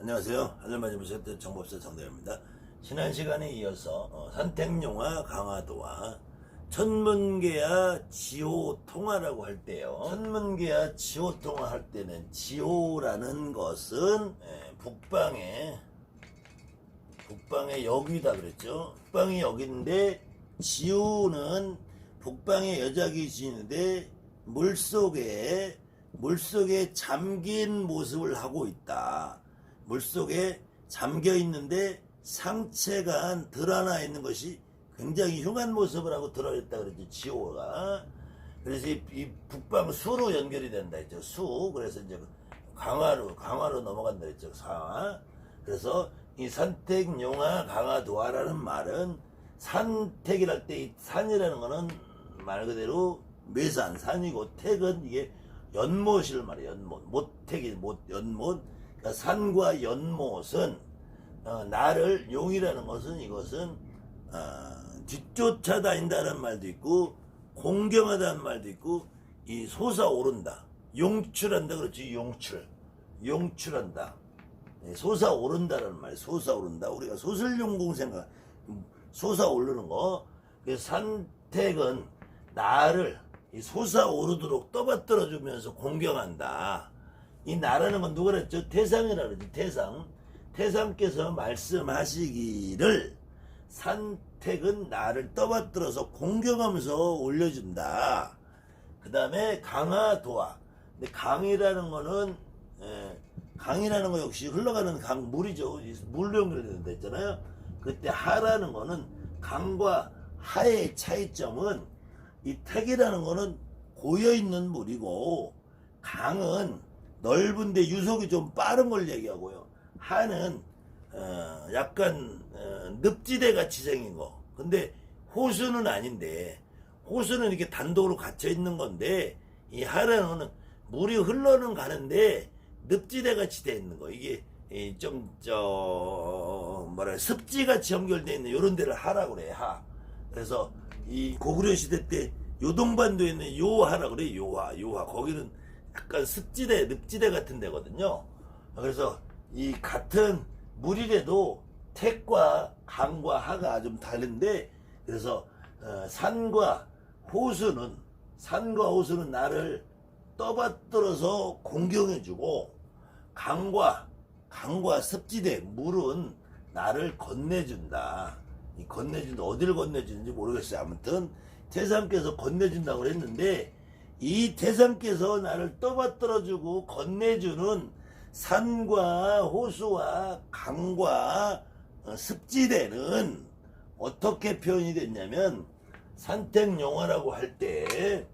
안녕하세요. 하늘만 보셨던 정법사 정대입니다. 지난 시간에 이어서 어, 산택용화 강화도와 천문계야 지호통화라고 할 때요. 천문계야 지호통화 할 때는 지호라는 것은 예, 북방에 북방의 여기다 그랬죠. 북방이 여기인데 지호는 북방의 여자 귀신인데 물속에 물속에 잠긴 모습을 하고 있다. 물속에 잠겨 있는데 상체가 드러나 있는 것이 굉장히 흉한 모습을 하고 드러있다 그랬죠. 지호가. 그래서 이, 이 북방 수로 연결이 된다 했죠. 수. 그래서 이제 강화로 강화로 넘어간다 했죠. 사. 그래서 이 산택 용화 강화 도화라는 말은 산택이랄 때 이 산이라는 거는 말 그대로 매산 산이고 택은 이게 연못을 말이에요. 연못. 못택이 못 연못. 그러니까 산과 연못은 어, 나를 용이라는 것은 이것은 어, 뒤쫓아 다닌다는 말도 있고 공경하다는 말도 있고 이 솟아오른다. 용출한다. 그렇지 용출. 용출한다. 예, 솟아오른다라는 말 솟아오른다. 우리가 소설용공 생각 솟아오르는 거. 그래서 산택은 나를 이 솟아오르도록 떠받들어 주면서 공경한다 이 나라는 건 누가 그랬죠 태상이라 그러지 태상 태상께서 말씀하시기를 산택은 나를 떠받들어서 공경하면서 올려준다. 그 다음에 강하도화. 근데 강이라는 거는 예, 강이라는 거 역시 흘러가는 강 물이죠. 이 물로 연결된다 했잖아요. 그때 하라는 거는 강과 하의 차이점은 이 택이라는 거는 고여 있는 물이고 강은 넓은데 유속이 좀 빠른 걸 얘기하고요. 하는 어, 약간 어, 늪지대 같이 생긴 거. 근데 호수는 아닌데 호수는 이렇게 단독으로 갇혀 있는 건데 이 하라는 물이 흘러는 가는데 늪지대 같이 돼 있는 거. 이게 좀 저 뭐라 습지 같이 연결돼 있는 이런 데를 하라 그래 하. 그래서 이 고구려 시대 때 요동반도에 있는 요하라 그래 요하 요하 거기는 약간 습지대 늪지대 같은 데거든요. 그래서 이 같은 물이라도 택과 강과 하가 좀 다른데 그래서 어, 산과 호수는 산과 호수는 나를 떠받들어서 공경해주고 강과 강과 습지대 물은 나를 건네준다. 이 건네준다 어디를 건네주는지 모르겠어요. 아무튼 태상께서 건네준다고 했는데 이 태상께서 나를 떠받들어주고 건네주는 산과 호수와 강과 어, 습지대는 어떻게 표현이 됐냐면 산택용화라고 할 때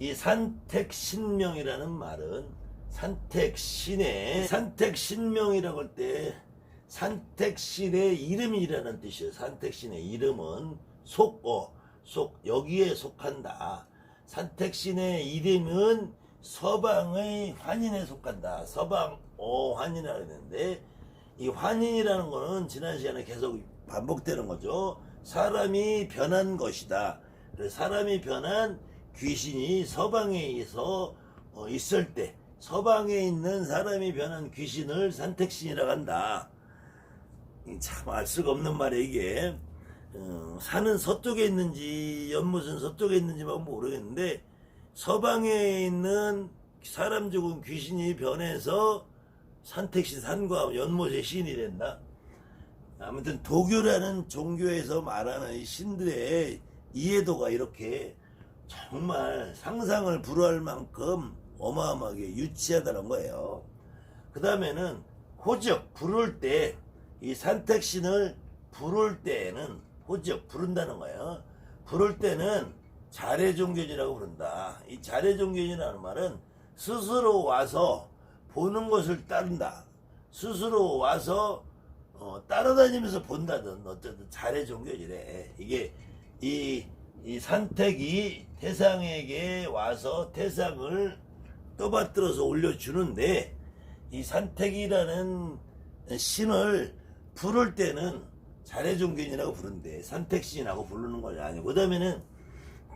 이 산택 신명이라는 말은 산택 신의 산택 신명이라고 할 때 산택 신의 이름이라는 뜻이에요. 산택 신의 이름은 속, 어, 속, 여기에 속한다. 산택신의 이름은 서방의 환인에 속한다. 서방 어 환인이라 그랬는데 이 환인이라는 거는 지난 시간에 계속 반복되는 거죠. 사람이 변한 것이다. 사람이 변한 귀신이 서방에 있어 어, 있을 때 서방에 있는 사람이 변한 귀신을 산택신이라고 한다. 참 알 수가 없는 말이에요 이게. 어, 산은 서쪽에 있는지 연못은 서쪽에 있는지만 모르겠는데 서방에 있는 사람 죽은 귀신이 변해서 산택신 산과 연못의 신이 된다. 아무튼 도교라는 종교에서 말하는 이 신들의 이해도가 이렇게 정말 상상을 불허할 만큼 어마어마하게 유치하다는 거예요. 그 다음에는 호적 부를 때 이 산택신을 부를 때는 호적 부른다는 거예요. 부를 때는 자례종견이라고 부른다. 이 자례종견이라는 말은 스스로 와서 보는 것을 따른다. 스스로 와서 어, 따라다니면서 본다든 어쨌든 자례종견이래. 이게 이, 이 산택이 태상에게 와서 태상을 떠받들어서 올려주는데 이 산택이라는 신을 부를 때는 자례종견이라고 부른대. 산택신이라고 부르는 것이 아니고. 그 다음에는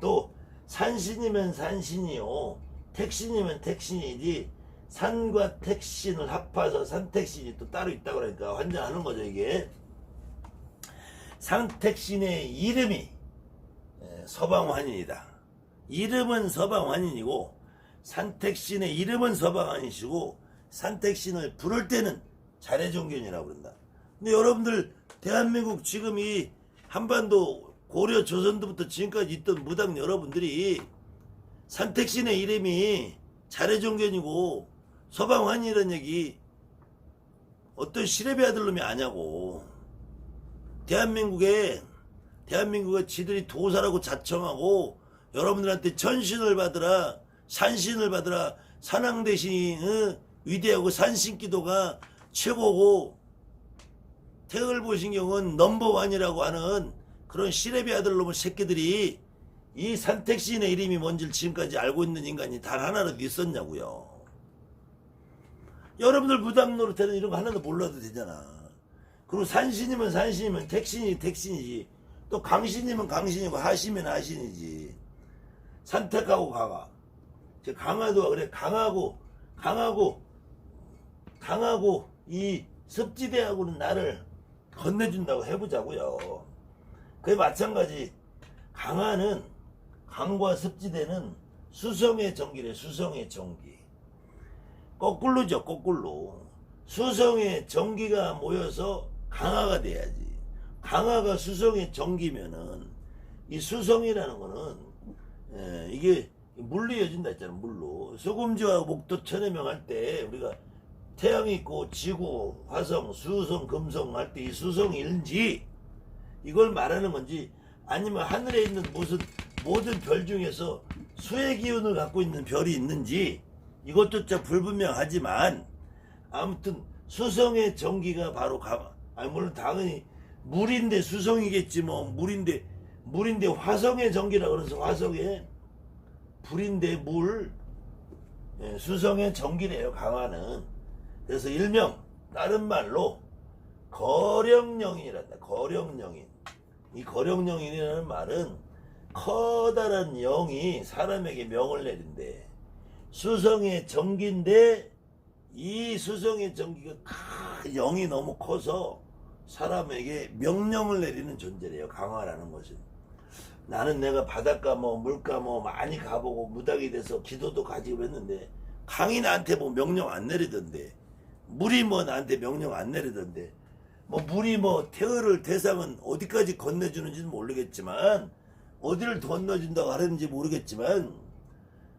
또 산신이면 산신이요 택신이면 택신이지 산과 택신을 합해서 산택신이 또 따로 있다고 그러니까 환장하는 거죠 이게 산택신의 이름이 에, 서방환인이다 이름은 서방환인이고 산택신의 이름은 서방환이시고 산택신을 부를 때는 자례종견이라고 그런다 근데 여러분들 대한민국 지금 이 한반도 고려 조선도부터 지금까지 있던 무당 여러분들이 산택신의 이름이 자례종견이고 서방환이라는 얘기 어떤 시래비 아들놈이 아냐고 대한민국에 대한민국에 지들이 도사라고 자청하고 여러분들한테 전신을 받으라 산신을 받으라 산왕 대신이 어? 위대하고 산신기도가 최고고 태을보신경은 넘버원이라고 하는 그런 시래비 아들 놈의 새끼들이 이 산택신의 이름이 뭔지를 지금까지 알고 있는 인간이 단 하나라도 있었냐고요. 여러분들 무당 노릇하는 이런 거 하나도 몰라도 되잖아. 그리고 산신이면 산신이면 택신이 택신이지. 또 강신이면 강신이고 하시면 하신이지. 산택하고 강화. 저 강화도 그래 강하고 강하고 강하고 이 습지대하고는 나를 건네준다고 해보자고요. 그게 마찬가지. 강화는 강과 습지대는 수성의 전기래 수성의 전기. 거꾸로죠 거꾸로. 수성의 전기가 모여서 강화가 돼야지. 강화가 수성의 전기면은 이 수성이라는 거는 에, 이게 물로 이어진다 했잖아 물로. 소금지와 목도 천해명 때 우리가 태양이 있고 지구, 화성, 수성, 금성 할 때 이 수성일지 이걸 말하는 건지 아니면 하늘에 있는 무슨 모든 별 중에서 수의 기운을 갖고 있는 별이 있는지 이것도 좀 불분명하지만 아무튼 수성의 전기가 바로 가 아니 물론 당연히 물인데 수성이겠지 뭐. 물인데 물인데 화성의 전기라 그래서 화성에 불인데 물. 예, 수성의 전기래요 강화는 그래서 일명 다른 말로 거령령인이란다. 거령령인. 이 거령령인이라는 말은 커다란 영이 사람에게 명을 내린대. 수성의 전기인데 이 수성의 전기가 큰 영이 너무 커서 사람에게 명령을 내리는 존재래요. 강화라는 것은. 나는 내가 바닷가 뭐 물가 뭐 많이 가보고 무당이 돼서 기도도 가지고 했는데 강이 나한테 뭐 명령 안 내리던데 물이 뭐 나한테 명령 안 내리던데. 뭐 물이 뭐 태어를 대상은 어디까지 건네주는지는 모르겠지만 어디를 건너준다고 하는지 모르겠지만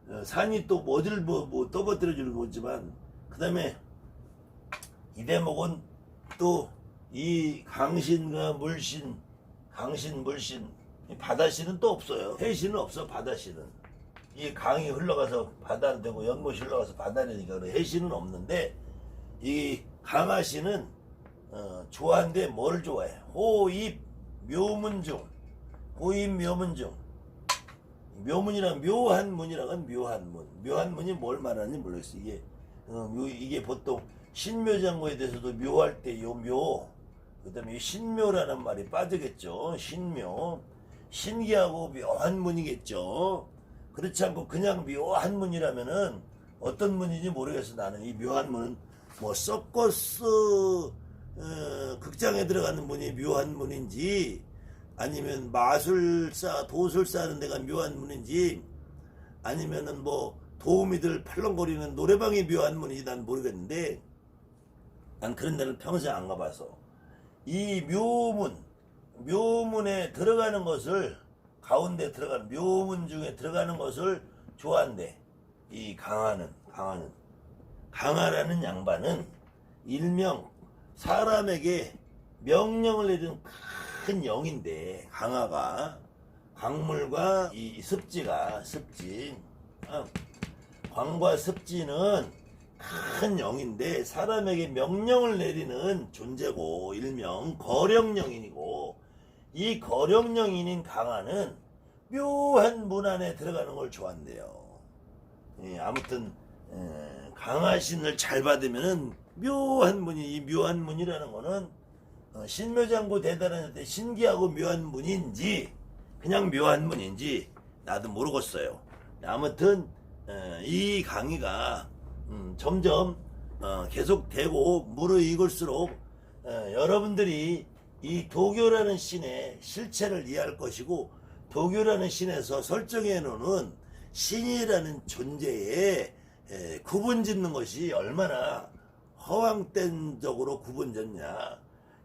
어, 산이 또 어디를 뭐, 뭐 떠받들어 주는 거지만 그 다음에 이 대목은 또 이 강신과 물신 강신 물신 이 바다신은 또 없어요. 해신은 없어 바다신은. 이 강이 흘러가서 바다는 되고 연못이 흘러가서 바다니까 그래. 해신은 없는데 이 강하신은 어, 좋아하는데 뭘 좋아해? 호입 묘문중 호입 묘문중 묘문이란 묘한 문이라는 묘한 문. 묘한 문이 뭘 말하는지 모르겠어. 이게 어, 묘, 이게 보통 신묘장고에 대해서도 묘할 때 요묘 그 다음에 이 신묘라는 말이 빠지겠죠. 신묘. 신기하고 묘한 문이겠죠. 그렇지 않고 그냥 묘한 문이라면은 어떤 문인지 모르겠어. 나는 이 묘한 문은 뭐 섞어서 어, 극장에 들어가는 문이 묘한 문인지 아니면 마술사 도술사 하는 데가 묘한 문인지 아니면은 뭐 도우미들 팔렁거리는 노래방이 묘한 문인지 난 모르겠는데 난 그런 데는 평생 안 가봐서 이 묘문 묘문에 들어가는 것을 가운데 들어가는 묘문 중에 들어가는 것을 좋아한대. 이 강화는 강화는 강화라는 양반은 일명 사람에게 명령을 내리는 큰 영인데 강화가 강물과 이 습지가 습지 어, 광과 습지는 큰 영인데 사람에게 명령을 내리는 존재고 일명 거령령인이고 이 거령령인인 강화는 묘한 문 안에 들어가는 걸 좋아한대요. 예, 아무튼 에, 강화 신을 잘 받으면은 묘한 문이 이 묘한 문이라는 거는 어, 신묘장고 대단한데 신기하고 묘한 문인지 그냥 묘한 문인지 나도 모르겠어요. 아무튼 에, 이 강의가 음, 점점 어, 계속되고 무르익을수록 어, 여러분들이 이 도교라는 신의 실체를 이해할 것이고 도교라는 신에서 설정해 놓는 신이라는 존재에 에, 구분 짓는 것이 얼마나 허황된 적으로 구분졌냐.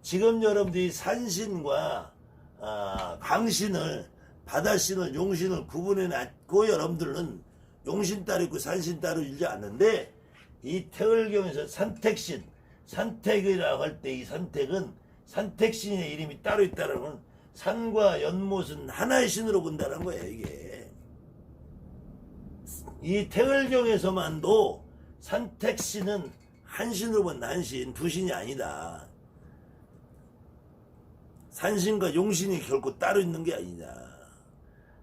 지금 여러분들이 산신과 아, 강신을 바다신을 용신을 구분해 놨고 여러분들은 용신 따로 있고 산신 따로 일지 않는데 이 태을경에서 산택신 산택이라고 할 때 이 산택은 산택신의 이름이 따로 있다는 건 산과 연못은 하나의 신으로 본다는 거예요 이게 이 태을경에서만도 산택신은 한 신으로 본 한신 두 신이 아니다 산신과 용신이 결코 따로 있는 게 아니냐.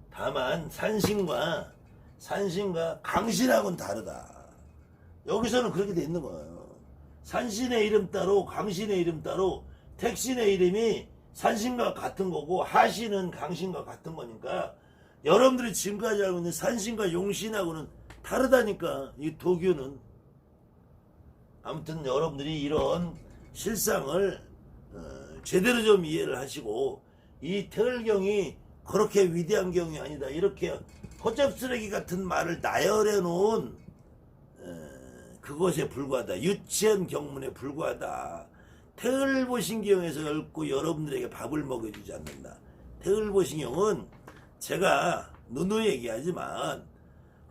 다만 산신과 산신과 강신하고는 다르다. 여기서는 그렇게 돼 있는 거예요. 산신의 이름 따로 강신의 이름 따로 택신의 이름이 산신과 같은 거고 하신은 강신과 같은 거니까 여러분들이 지금까지 알고 있는 산신과 용신하고는 다르다니까 이 도교는. 아무튼 여러분들이 이런 실상을 어, 제대로 좀 이해를 하시고 이 태을경이 그렇게 위대한 경이 아니다 이렇게 허접쓰레기 같은 말을 나열해 놓은 어, 그것에 불과하다 유치한 경문에 불과하다. 태을보신경에서 얽고 여러분들에게 밥을 먹여주지 않는다. 태을보신경은 제가 누누이 얘기하지만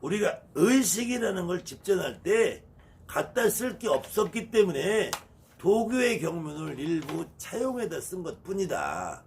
우리가 의식이라는 걸 집전할 때 갖다 쓸 게 없었기 때문에 도교의 경문을 일부 차용해다 쓴 것 뿐이다.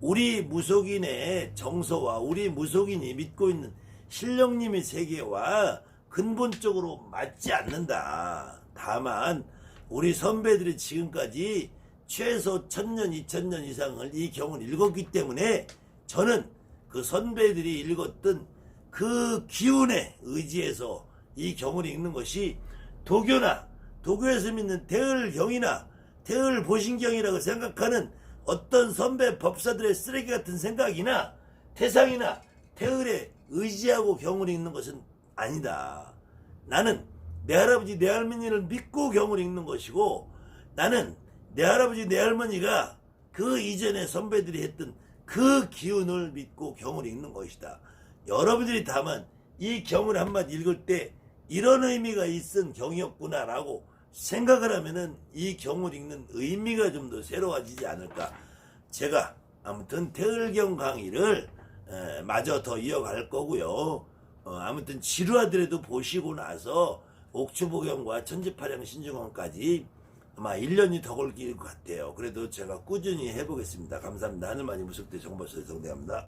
우리 무속인의 정서와 우리 무속인이 믿고 있는 신령님의 세계와 근본적으로 맞지 않는다. 다만 우리 선배들이 지금까지 최소 천년, 이천년 이상을 이 경을 읽었기 때문에 저는 그 선배들이 읽었던 그 기운에 의지해서 이 경을 읽는 것이 도교나 도교에서 믿는 대을경이나 대을보신경이라고 생각하는 어떤 선배 법사들의 쓰레기 같은 생각이나 태상이나 대을에 의지하고 경을 읽는 것은 아니다. 나는 내 할아버지 내 할머니를 믿고 경을 읽는 것이고 나는 내 할아버지 내 할머니가 그 이전에 선배들이 했던 그 기운을 믿고 경을 읽는 것이다. 여러분들이 다만 이 경을 한마디 읽을 때 이런 의미가 있은 경이었구나라고 생각을 하면은 이 경을 읽는 의미가 좀 더 새로워지지 않을까. 제가 아무튼 태을경 강의를 에, 마저 더 이어갈 거고요. 어, 아무튼 지루하더라도 보시고 나서 옥추보경과 천지파령 신중원까지 아마 1년이 더 걸릴 것 같아요. 그래도 제가 꾸준히 해보겠습니다. 감사합니다. 하늘 많이 무섭대 정보서 성대합니다.